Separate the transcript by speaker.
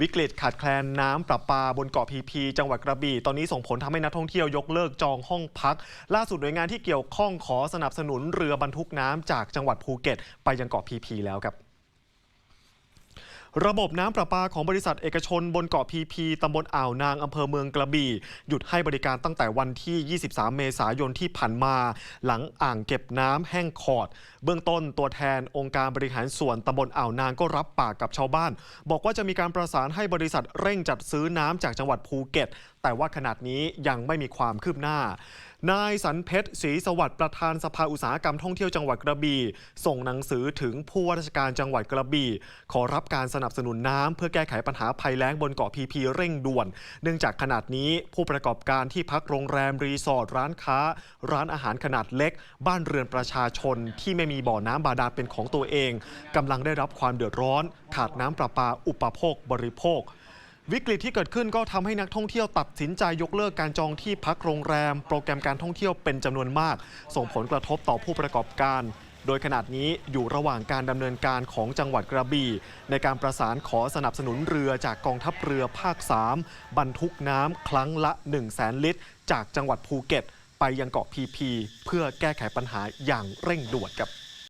Speaker 1: วิกฤตขาดแคลนน้ำประปาบนเกาะพีพี จังหวัดกระบี่ ตอนนี้ส่งผลทำให้นักท่องเที่ยวยกเลิกจองห้องพัก ล่าสุดหน่วยงานที่เกี่ยวข้องขอสนับสนุนเรือบรรทุกน้ำจากจังหวัดภูเก็ต ไปยังเกาะพีพีแล้วครับ ระบบน้ำประปาของบริษัทเอกชนบนเกาะพีพีตำบลอ่าวนางอำเภอเมืองกระบี่ หยุดให้บริการตั้งแต่วันที่ 23 เมษายนที่ผ่านมา หลังอ่างเก็บน้ำแห้งขอด เบื้องต้นตัวแทนองค์การบริหารส่วนตำบลอ่าวนางก็รับปากกับชาวบ้าน บอกว่าจะมีการประสานให้บริษัทเร่งจัดซื้อน้ำจากจังหวัดภูเก็ต แต่ว่าขนาดนี้ยังไม่มีความคืบหน้า นายสันเพชรศรีสวัสดิ์ประธานสภาอุตสาหกรรมท่องเที่ยวจังหวัดกระบี่ส่งหนังสือถึงผู้ว่าราชการจังหวัดกระบี่ขอรับการสนับสนุนน้ำเพื่อแก้ไขปัญหาภัยแล้งบนเกาะพีพีเร่งด่วน เนื่องจากขนาดนี้ผู้ประกอบการที่พักโรงแรมรีสอร์ทร้านค้า ร้านอาหารขนาดเล็ก บ้านเรือนประชาชนที่ไม่มีบ่อน้ำบาดาลเป็นของตัวเองกำลังได้รับความเดือดร้อน ขาดน้ำประปาอุปโภคบริโภค วิกฤตที่เกิดขึ้นก็ทำให้นักท่องเที่ยวตัดสินใจยกเลิกการจองที่พักโรงแรม โปรแกรมการท่องเที่ยวเป็นจำนวนมาก ส่งผลกระทบต่อผู้ประกอบการ โดยขนาดนี้อยู่ระหว่างการดำเนินการของจังหวัดกระบี่ ในการประสานขอสนับสนุนเรือจากกองทัพเรือภาค 3 บรรทุกน้ำครั้งละ 1 0 0 0 0แสนลิตร จากจังหวัดภูเก็ต ไปยังเกาะพีพีเพื่อแก้ไขปัญหาอย่างเร่งด่วนครับ